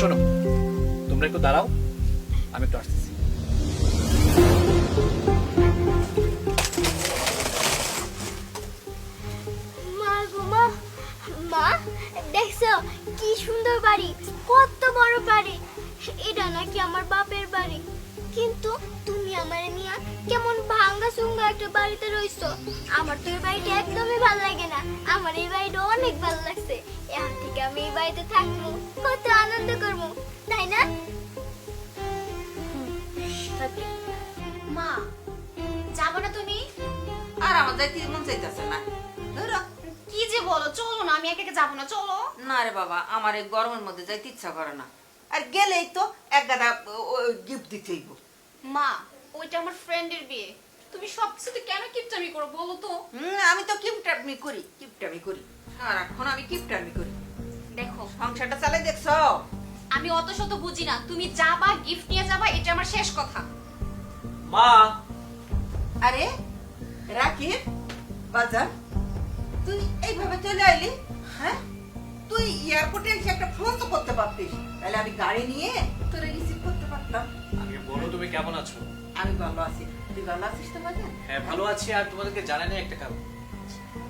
শোনো, তোমরা একটু দাঁড়াও, আমি একটু আসতেছি। কি সুন্দর বাড়ি, কত বড় বাড়ি। এটা নাকি আমার বাপের সুঙ্গা একটা বাড়িতে রইছো। আমার তো এই বাড়িটা একদমই ভালো লাগে না। আমার এই বাড়িটা অনেক ভালো লাগছে। এখন থেকে আমি এই বাড়িতে থাকব কত আনন্দ করব তাই না? মা যাব না তুমি? আর আমার যাইতে মন চাইতেছে না। ধরো। কি যে বলো চলো না আমি একে একে যাব না চলো। না রে বাবা আমার এই গরমের মধ্যে যাইতে ইচ্ছা করে না। আর গেলেই তো এক গাদা গিফট দিতে মা ওইটা আমার ফ্রেন্ডের বিয়ে। তুমি সব কিছুতে কেন কিপটামি করো বলো তো? হুম আমি তো কিপটামি করি কিপটামি করি। সারাক্ষণ আমি কিপটামি করি। দেখো সংসারটা চালাই দেখছ? আমি অত শত বুঝি না। তুমি যাবা গিফট নিয়ে যাবা এটা আমার শেষ কথা। মা! আরে রাকিব বাজার তুই এইভাবে চলে আইলি? হ্যাঁ? তুই এয়ারপোর্টে এসে একটা ফোন তো করতে পারতিস। তাহলে আমি গাড়ি নিয়ে তোরে রিসিভ করতে পারতাম। আগে বলো তুমি কেমন আছো? আমি ভালো আছি। তুই ভালো আছিস তো বাজার হ্যাঁ ভালো আছি আর তোমাদেরকে জানাই একটা কারণ।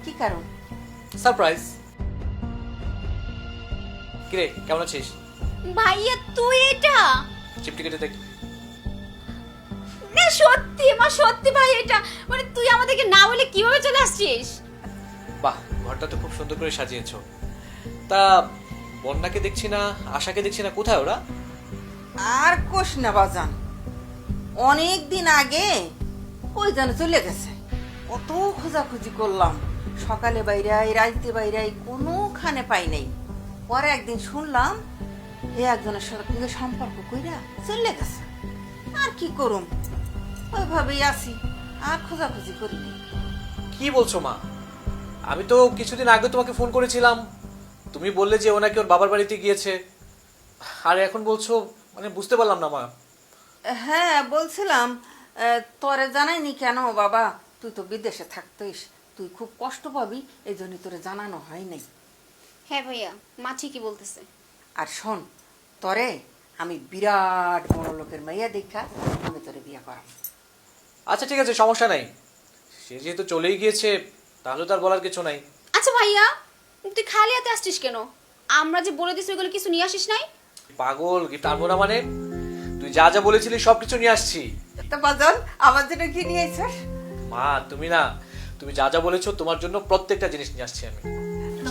কি কারণ? সারপ্রাইজ কিরে কেমন আছিস? ভাইয়া তুই এটা? চিপটি কেটে দেখ। না সত্যি মা সত্যি ভাই এটা। মানে তুই আমাদেরকে না বলে কীভাবে চলে আসছিস? বাহ ঘরটা তো খুব সুন্দর করে সাজিয়েছো। তা বন্যাকে দেখছি না আশাকে দেখছি না কোথায় ওরা? আর কোষ না বাজান। অনেক দিন আগে ওই যেন চলে গেছে। কত খোঁজাখুঁজি করলাম। সকালে বাইরাই রাইতে বাইরাই কোনোখানে পাই নাই। পরে একদিন শুনলাম এ একজনের সঙ্গে সম্পর্ক কইরা চলে গেছে। আর কি করুম? ওইভাবেই আছি আর খোঁজাখুঁজি করিনি কি বলছো মা? আমি তো কিছুদিন আগে তোমাকে ফোন করেছিলাম। তুমি বললে যে ওনাকে ওর বাবার বাড়িতে গিয়েছে। আর এখন বলছো মানে বুঝতে পারলাম না মা। হ্যাঁ বলছিলাম তোরে জানাইনি কেন বাবা? তুই তো বিদেশে থাকতিস। তুই খুব কষ্ট পাবি এই জন্য তোরে জানানো হয় নাই। হ্যাঁ ভাইয়া মা ঠিকই বলতেছে। আর শোন তরে আমি বিরাট বড় লোকের মাইয়া দেখা আমি তোরে বিয়ে করাম আচ্ছা ঠিক আছে সমস্যা নাই। সে যেহেতু চলেই গিয়েছে তাহলে তো আর বলার কিছু নাই। আচ্ছা ভাইয়া তুই খালি হাতে আসছিস কেন? আমরা যে বলে দিছি ওইগুলো কিছু নিয়ে আসিস নাই? পাগল কি না মানে? তুই যা যা বলেছিলি সবকিছু নিয়ে আসছি। তা বাজন আমার জন্য কি নিয়ে আইছিস মা তুমি না তুমি যা যা বলেছ তোমার জন্য প্রত্যেকটা জিনিস নিয়ে আসছি আমি।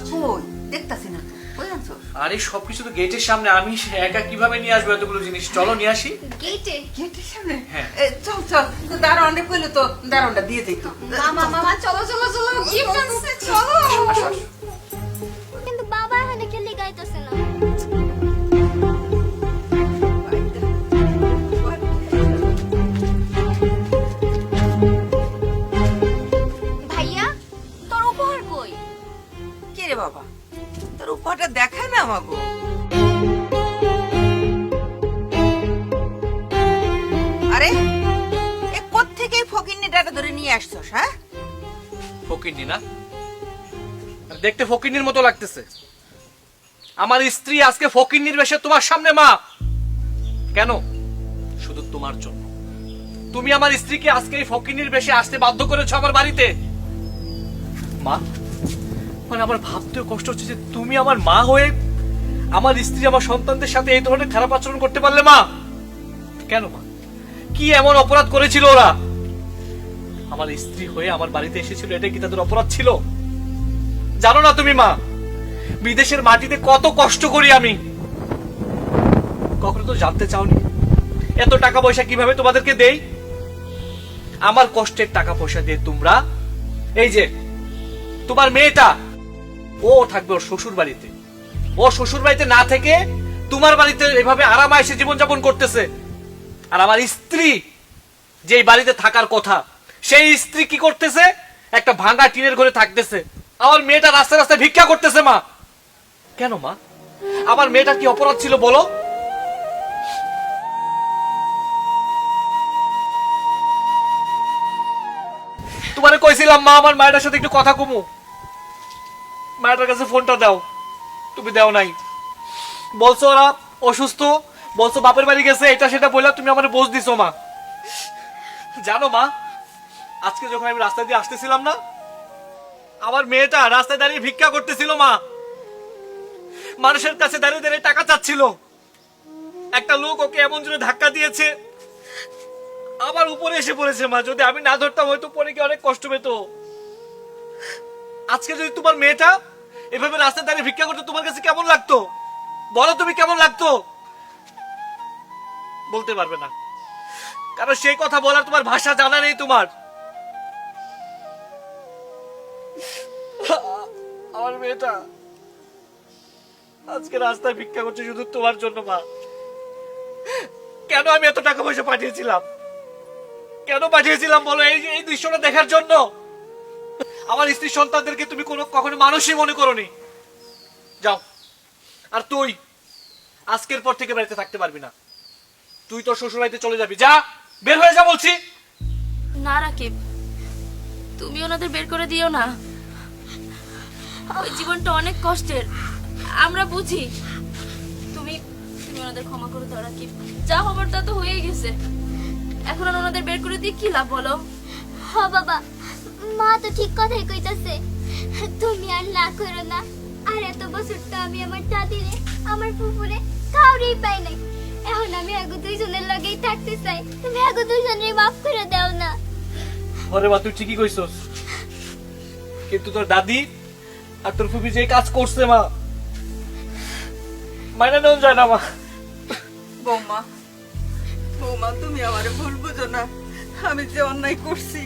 কই? দেখতাছি না। তো কই আনছো? আর এই সবকিছু তো গেটের সামনে আমি একা কীভাবে নিয়ে আসব এতগুলো জিনিস? চলো নিয়ে আসি। গেটে? গেটের সামনে? হ্যাঁ। চল চল তো দারোয়ানটা কইলে তো দারোয়ানটা দিয়ে দিত মামা মামা চলো চলো চলো আনছে চলো। আসো আসো। রে বাবা, তোর উপহারটা দেখায় না আমাগো। আরে, এ ধরে নিয়ে আসছস হ্যাঁ? ফকিন্নি না? দেখতে ফকিন্নির মতো লাগতেছে। আমার স্ত্রী আজকে ফকিন্নির বেশে তোমার সামনে মা। কেন? শুধু তোমার জন্য। তুমি আমার স্ত্রীকে আজকে এই ফকিন্নির বেশে আসতে বাধ্য করেছ আমার বাড়িতে। মা মানে আমার ভাবতেও কষ্ট হচ্ছে যে তুমি আমার মা হয়ে আমার স্ত্রী, আমার সন্তানদের সাথে এই ধরনের খারাপ আচরণ করতে পারলে মা? কেন মা? কি এমন অপরাধ করেছিল ওরা? আমার স্ত্রী হয়ে আমার বাড়িতে এসেছিল এটা কি তাদের অপরাধ ছিল? জানো না তুমি মা, বিদেশের মাটিতে কত কষ্ট করি আমি। কখনো তো জানতে চাওনি এত টাকা পয়সা কীভাবে তোমাদেরকে দেই? আমার কষ্টের টাকা পয়সা দিয়ে তোমরা, এই যে, তোমার মেয়েটা ও থাকবে ওর শ্বশুর বাড়িতে ও শ্বশুর বাড়িতে না থেকে তোমার বাড়িতে এভাবে আরামায়েসে জীবনযাপন করতেছে। আর আমার স্ত্রী যে বাড়িতে থাকার কথা, সেই স্ত্রী কি করতেছে? একটা ভাঙা টিনের ঘরে থাকতেছে। আমার মেয়েটা রাস্তায় রাস্তায় ভিক্ষা করতেছে, মা। কেন, মা? আমার মেয়েটা কি অপরাধ ছিল, বলো? তোমারে কইছিলাম, মা, আমার মায়ের সাথে একটু কথা কমু। মায়ের কাছে ফোনটা দাও। তুমি দাও নাই। বলছো ওরা অসুস্থ, বলছো বাপের বাড়ি গেছে, এটা সেটা বললে তুমি আমার বোঝ দিছো মা। জানো মা, আজকে যখন আমি রাস্তা দিয়ে আসতেছিলাম না, আমার মেয়েটা রাস্তায় দাঁড়িয়ে ভিক্ষা করতেছিল মা। মানুষের কাছে দাঁড়িয়ে দাঁড়িয়ে টাকা চাচ্ছিল। একটা লোক ওকে এমন জোরে ধাক্কা দিয়েছে, আমার উপরে এসে পড়েছে মা। যদি আমি না ধরতাম, হয়তো পরে কি অনেক কষ্ট পেত। আজকে যদি তোমার মেয়েটা এভাবে রাস্তায় দাঁড়িয়ে ভিক্ষা করতে তোমার কাছে কেমন লাগতো? বলো তুমি কেমন লাগতো? বলতে পারবে না। কারণ সেই কথা বলার তোমার ভাষা জানা নেই তোমার। আমার মেয়েটা আজকে রাস্তায় ভিক্ষা করছে শুধু তোমার জন্য, মা। কেন আমি এত টাকা পয়সা পাঠিয়েছিলাম? কেন পাঠিয়েছিলাম বলো? এই এই দৃশ্যটা দেখার জন্য। আমার স্ত্রী সন্তানদেরকে তুমি কোনো কখনো মানুষই মনে করনি। যাও। আর তুই আজকের পর থেকে বাড়িতে থাকতে পারবি না। তুই তোর শ্বশুর বাড়িতে চলে যাবি। যা বের হয়ে যা বলছি। না রাকিব। তুমি ওনাদের বের করে দিও না। ওই জীবনটা অনেক কষ্টের। আমরা বুঝি। তুমি তুমি ওনাদের ক্ষমা করে দাও রাকিব। যা হবার তা তো হয়ে গেছে। এখন আর ওনাদের বের করে দিয়ে কি লাভ বলো? হ বাবা। মা তো ঠিক কথাই কইতাছে। তুমি আর না করো না। আর এত বছর তো আমি আমার দাদিরে আমার ফুফুরে কাউরেই পাই নাই। এখন আমি আগু দুইজনের লগেই থাকতে চাই। তুমি আগু দুইজনের মাফ করে দাও না। ওরে মা তুই ঠিকই কইছস। কিন্তু তোর দাদি আর তোর ফুফি যে কাজ করছে মা মাইনা নেওয়া যায় না মা। বৌমা বৌমা তুমি আমারে ভুল বুঝো না। আমি যে অন্যায় করছি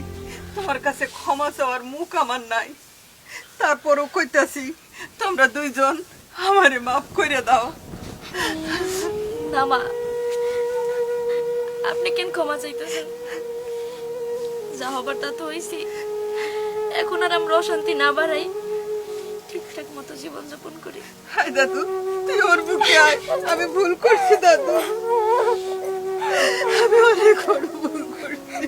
তোমার কাছে ক্ষমা চাওয়ার মুখ আমার নাই। তারপরও কইতাছি তোমরা দুইজন আমারে মাফ করে দাও। না মা আপনি কেন ক্ষমা চাইতেছেন? যা হবার তা তো হইছি। এখন আর আমরা অশান্তি না বাড়াই ঠিকঠাক মতো জীবন যাপন করি। হায় দাদু তুই ওর বুকে আয়। আমি ভুল করছি দাদু। আমি অনেক ভুল করছি।